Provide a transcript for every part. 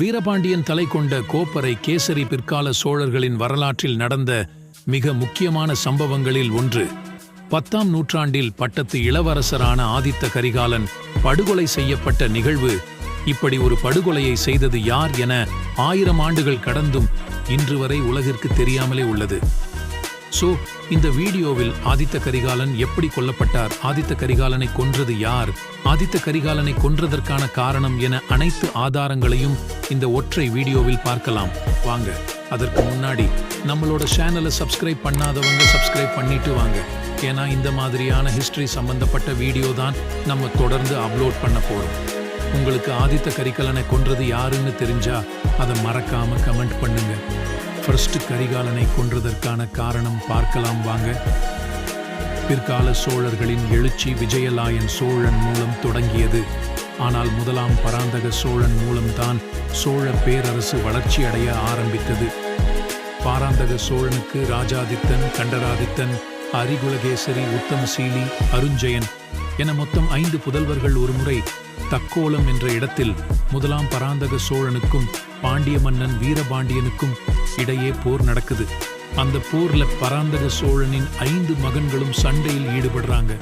வீரபாண்டியன் தலை கொண்ட கோப்பரை கேசரி பிற்கால சோழர்களின் வரலாற்றில் நடந்த மிக முக்கியமான சம்பவங்களில் ஒன்று. பத்தாம் நூற்றாண்டில் பட்டத்து இளவரசரான ஆதித்த கரிகாலன் படுகொலை செய்யப்பட்ட நிகழ்வு. இப்படி ஒரு படுகொலையை செய்தது யார் என ஆயிரம் ஆண்டுகள் கடந்தும் இன்று வரை உலகிற்கு தெரியாமலே உள்ளது. ஸோ இந்த வீடியோவில் ஆதித்த கரிகாலன் எப்படி கொல்லப்பட்டார்? ஆதித்த கரிகாலனை கொன்றது யார்? ஆதித்த கரிகாலனை கொன்றதற்கான காரணம் என அனைத்து ஆதாரங்களையும் இந்த ஒற்றை வீடியோவில் பார்க்கலாம். வாங்க அதற்கு முன்னாடி நம்மளோட சேனலை சப்ஸ்கிரைப் பண்ணாதவங்க சப்ஸ்கிரைப் பண்ணிட்டு வாங்க. ஏன்னா இந்த மாதிரியான ஹிஸ்டரி சம்பந்தப்பட்ட வீடியோ தான் நம்ம தொடர்ந்து அப்லோட் பண்ண போகிறோம் உங்களுக்கு ஆதித்த கரிகாலனை கொன்றது யாருன்னு தெரிஞ்சா அதை மறக்காம கமெண்ட் பண்ணுங்க. ஃபர்ஸ்ட் கரிகாலனை கொன்றதற்கான காரணம் பார்க்கலாம் வாங்க. பிற்கால சோழர்களின் எழுச்சி விஜயலாயன் சோழன் மூலம் தொடங்கியது. ஆனால் முதலாம் பராந்தக சோழன் மூலம்தான் சோழ பேரரசு வளர்ச்சியடைய ஆரம்பித்தது. பாராந்தக சோழனுக்கு ராஜாதித்தன் கண்டராதித்தன் அரிகுலகேசரி உத்தமசீலி அருஞ்சயன் என மொத்தம் ஐந்து புதல்வர்கள் ஒருமுறை தக்கோலம் என்ற இடத்தில் முதலாம் பராந்தக சோழனுக்கும் பாண்டிய மன்னன் வீரபாண்டியனுக்கும் இடையே போர் நடக்குது. அந்த போர்ல பராந்தக சோழனின் ஐந்து மகன்களும் சண்டையில் ஈடுபடுறாங்க.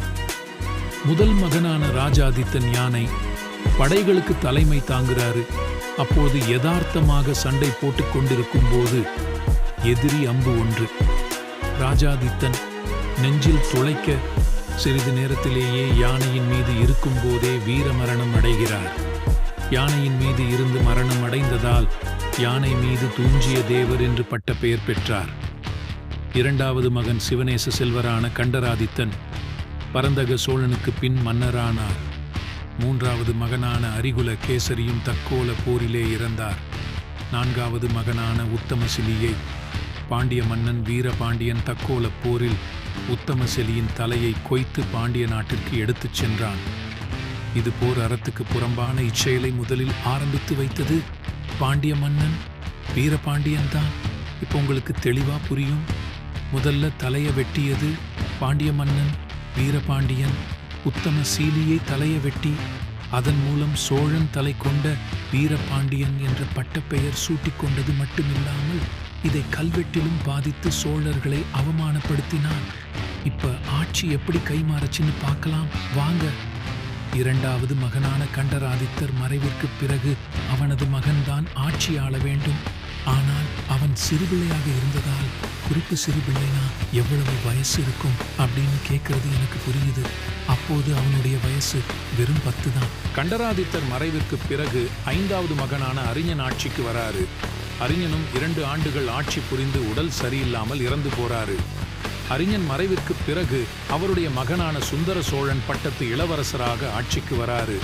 முதல் மகனான ராஜாதித்தன் யானை படைகளுக்கு தலைமை தாங்குறாரு. அப்போது யதார்த்தமாக சண்டை போட்டுக் கொண்டிருக்கும் போது எதிரி அம்பு ஒன்று. ராஜாதித்தன் நெஞ்சில் துளைக்க சிறிது நேரத்திலேயே யானையின் மீது இருக்கும்போதே வீரமரணம் அடைகிறார். யானையின் மீது இருந்து மரணம் அடைந்ததால் யானை மீது தூஞ்சிய தேவர் என்று பட்ட பெயர் பெற்றார். இரண்டாவது மகன் சிவநேச செல்வரான கண்டராதித்தன் பரந்தக சோழனுக்கு பின் மன்னரானார். மூன்றாவது மகனான அரிகுல கேசரியும் தக்கோல போரிலே இறந்தார். நான்காவது மகனான உத்தமசிலியை பாண்டிய மன்னன் வீரபாண்டியன் தக்கோல போரில் உத்தமசிலியின் தலையை கொய்த்து பாண்டிய நாட்டிற்கு எடுத்துச் சென்றான். இது போர் அறத்துக்கு புறம்பான இச்செயலை முதலில் ஆரம்பித்து வைத்தது பாண்டிய மன்னன். வீரபாண்டியன் தான். இப்போ உங்களுக்கு தெளிவா புரியும். முதல்ல தலைய வெட்டியது பாண்டிய மன்னன் வீரபாண்டியன். உத்தம சீலியை தலைய வெட்டி அதன் மூலம் சோழன் தலை கொண்ட வீரபாண்டியன் என்ற பட்டப்பெயர் சூட்டிக்கொண்டது மட்டுமில்லாமல் இதை கல்வெட்டிலும் பாதித்து சோழர்களை அவமானப்படுத்தினான். இப்ப ஆட்சி எப்படி கைமாறச்சின்னு பார்க்கலாம். வாங்க இரண்டாவது மகனான கண்டராதித்தர் மறைவிற்கு பிறகு அவனது மகன்தான் ஆட்சி ஆள வேண்டும். ஆனால் அவன் சிறுபிள்ளையாக இருந்ததால் குறிப்பு சிறுபிள்ளைனா எவ்வளவு வயசு இருக்கும் அப்படின்னு கேட்கறது எனக்கு புரியுது. அப்போது அவனுடைய வயசு வெறும் பத்து தான். கண்டராதித்தர் மறைவிற்கு பிறகு ஐந்தாவது மகனான அறிஞன் ஆட்சிக்கு வராரு. அறிஞனும் இரண்டு ஆண்டுகள் ஆட்சி புரிந்து உடல் சரியில்லாமல் இறந்து போறாரு. அறிஞன் மறைவிற்கு பிறகு அவருடைய மகனான சுந்தர சோழன் பட்டத்து இளவரசராக ஆட்சிக்கு வராரு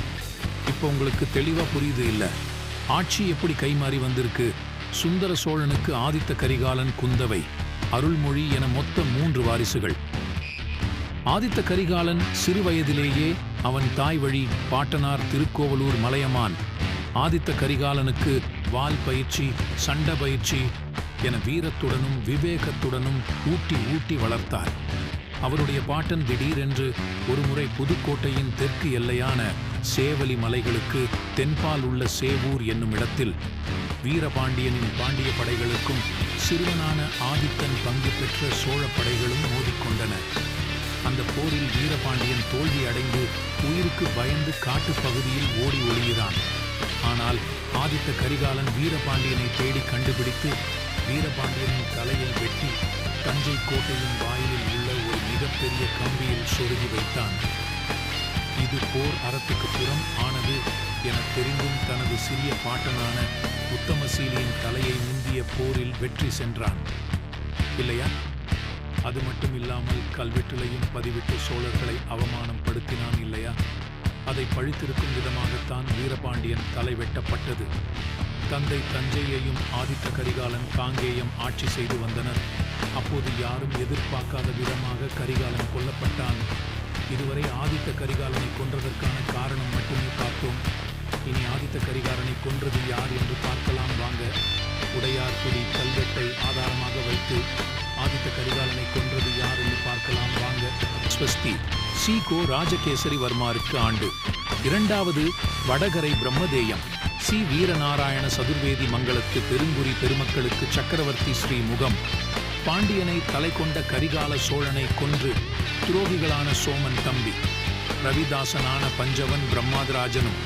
இப்போ உங்களுக்கு தெளிவாக புரியுது இல்லை? ஆட்சி எப்படி கைமாறி வந்திருக்கு? சுந்தர சோழனுக்கு ஆதித்த கரிகாலன் குந்தவை அருள்மொழி என மொத்த மூன்று வாரிசுகள். ஆதித்த கரிகாலன் சிறு வயதிலேயே அவன் தாய் வழி பாட்டனார் திருக்கோவலூர் மலையமான். ஆதித்த கரிகாலனுக்கு வால் பயிற்சி சண்ட பயிற்சி என வீரத்துடனும் விவேகத்துடனும் ஊட்டி ஊட்டி வளர்த்தார். அவருடைய பாட்டன் திடீரென்று ஒருமுறை புதுக்கோட்டையின் தெற்கு எல்லையான சேவலி மலைகளுக்கு தென்பால் உள்ள சேவூர் என்னும் இடத்தில் வீரபாண்டியனின் பாண்டிய படைகளுக்கும் சிறுவனான ஆதித்தன் பங்கு பெற்ற சோழ படைகளும் மோதிக்கொண்டன. அந்த போரில் வீரபாண்டியன் தோல்வி அடைந்து உயிருக்கு பயந்து காட்டுப் பகுதியில் ஓடி ஒளிகிறான் ஆனால் ஆதித்த கரிகாலன் வீரபாண்டியனை தேடி கண்டுபிடித்து வீரபாண்டியனின் தலையை வெட்டி தஞ்சை கோட்டையின் வாயிலில் உள்ள ஒரு மிகப்பெரிய கம்பியில் சொருகி வைத்தான். இது போர் அறத்துக்கு புறம் ஆனது என தெரிந்தும் தனது சிறிய பாட்டனான உத்தமசீலியின் தலையை முந்திய போரில் வெற்றி சென்றான். இல்லையா? அது மட்டும் இல்லாமல் கல்வெட்டுலையும் பதிவிட்டு சோழர்களை அவமானம் படுத்தினான் இல்லையா? அதை பழித்திருக்கும் விதமாகத்தான் வீரபாண்டியன் தலை வெட்டப்பட்டது. தந்தை தஞ்சையையும் ஆதித்த கரிகாலன் காங்கேயம் ஆட்சி செய்து வந்தனர். அப்போது யாரும் எதிர்பார்க்காத விதமாக கரிகாலன் கொல்லப்பட்டான். இதுவரை ஆதித்த கரிகாலனை கொன்றதற்கான காரணம் மட்டுமே பார்த்தோம். இனி ஆதித்த கரிகாலனை கொன்றது யார் என்று பார்க்கலாம் வாங்க. உடையார்குடி கல்வெட்டை ஆதாரமாக வைத்து ஆதித்த கரிகாலனை கொன்றது யார் என்று பார்க்கலாம் வாங்க. ஸ்வஸ்தி சி கோ ராஜகேசரி வர்மாருக்கு ஆண்டு. இரண்டாவது வடகரை பிரம்மதேயம். சி வீரநாராயண சதுர்வேதி மங்களத்து பெருங்குறி பெருமக்களுக்கு சக்கரவர்த்தி ஸ்ரீ முகம். பாண்டியனை தலை கொண்ட கரிகால சோழனை கொன்று துரோகிகளான சோமன் தம்பி. ரவிதாசனான பஞ்சவன் பிரம்மாதிராஜனும்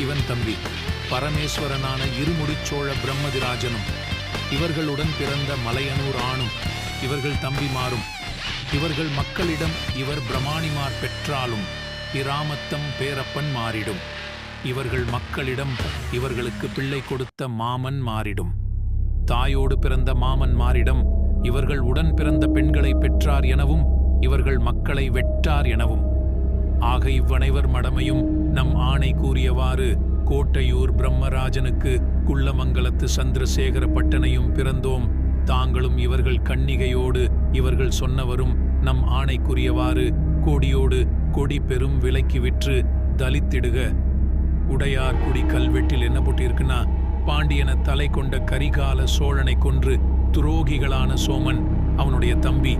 இவன் தம்பி. பரமேஸ்வரனான இருமுடிச்சோழ பிரம்மதிராஜனும். இவர்களுடன் பிறந்த மலையனூர் ஆணும் இவர்கள் தம்பிமாரும். இவர்கள் மக்களிடம் இவர் பிரமாணிமார் பெற்றாலும் இராமத்தம் பேரப்பன் மாறிடும். இவர்கள் மக்களிடம் இவர்களுக்கு பிள்ளை கொடுத்த மாமன் மாறிடும். தாயோடு பிறந்த மாமன் மாறிடம் இவர்கள் உடன் பிறந்த பெண்களை பெற்றார் எனவும் இவர்கள் மக்களை வெட்டார் எனவும். ஆக இவ்வனைவர் மடமையும் நம் ஆணை கூறியவாறு கோட்டையூர் பிரம்மராஜனுக்கு குள்ளமங்கலத்து சந்திரசேகர பட்டனையும் பிறந்தோம். தாங்களும் இவர்கள் கன்னிகையோடு இவர்கள் சொன்னவரும் நம் ஆணைக்குரியவாறு கோடியோடு கொடி பெரும் விலைக்கு விற்று தலித்திடுக. உடையார் குடி கல்வெட்டில் என்ன போட்டிருக்குன்னா பாண்டியன தலை கொண்ட கரிகால சோழனை கொன்று துரோகிகளான சோமன் அவனுடைய தம்பி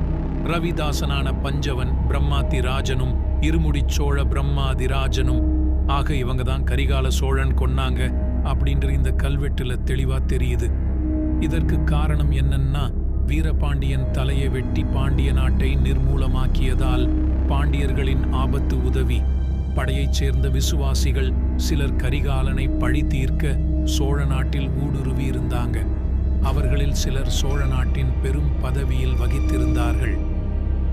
ரவிதாசனான பஞ்சவன் பிரம்மாதி ராஜனும் இருமுடிச் சோழ பிரம்மாதி ராஜனும். ஆக இவங்க தான் கரிகால சோழன் கொன்னாங்க அப்படின்ற இந்த கல்வெட்டுல தெளிவா தெரியுது. இதற்கு காரணம் என்னன்னா வீரபாண்டியன் தலையை வெட்டி பாண்டிய நாட்டை நிர்மூலமாக்கியதால் பாண்டியர்களின் ஆபத்து உதவி படையைச் சேர்ந்த விசுவாசிகள் சிலர் கரிகாலனை பழி தீர்க்க சோழ நாட்டில் ஊடுருவி இருந்தாங்க. அவர்களில் சிலர் சோழ நாட்டின் பெரும் பதவியில் வகித்திருந்தார்கள்.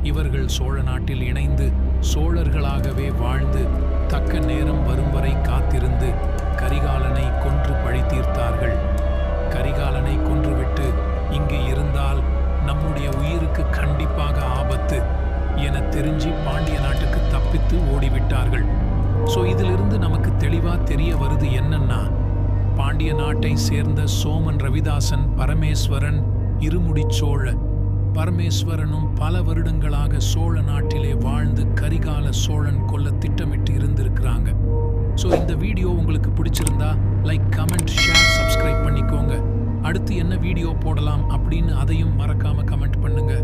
இவர்கள் சோழ நாட்டில் இணைந்து சோழர்களாகவே வாழ்ந்து தக்க நேரம் வரும் வரை காத்திருந்து கரிகாலனை கொன்று பழி தீர்த்தார்கள். கரிகாலனை கொன்றுவிட்டு இங்கு இருந்தால் நம்முடைய உயிருக்கு கண்டிப்பாக ஆபத்து. என தெரிஞ்சு பாண்டிய நாட்டுக்கு தப்பித்து ஓடிவிட்டார்கள். ஸோ இதிலிருந்து நமக்கு தெளிவாக தெரிய வருது என்னன்னா பாண்டிய நாட்டை சேர்ந்த சோமன் ரவிதாசன் பரமேஸ்வரன் இருமுடிச் சோழ பரமேஸ்வரனும் பல வருடங்களாக சோழ நாட்டிலே வாழ்ந்து கரிகால சோழன் கொல்ல திட்டமிட்டு இருந்திருக்கிறாங்க. ஸோ இந்த வீடியோ உங்களுக்கு பிடிச்சிருந்தா லைக் கமெண்ட் ஷேர் சப்ஸ்கிரைப் பண்ணிக்கோங்க. அடுத்து என்ன வீடியோ போடலாம் அப்படின்னு அதையும் மறக்காம கமெண்ட் பண்ணுங்கள்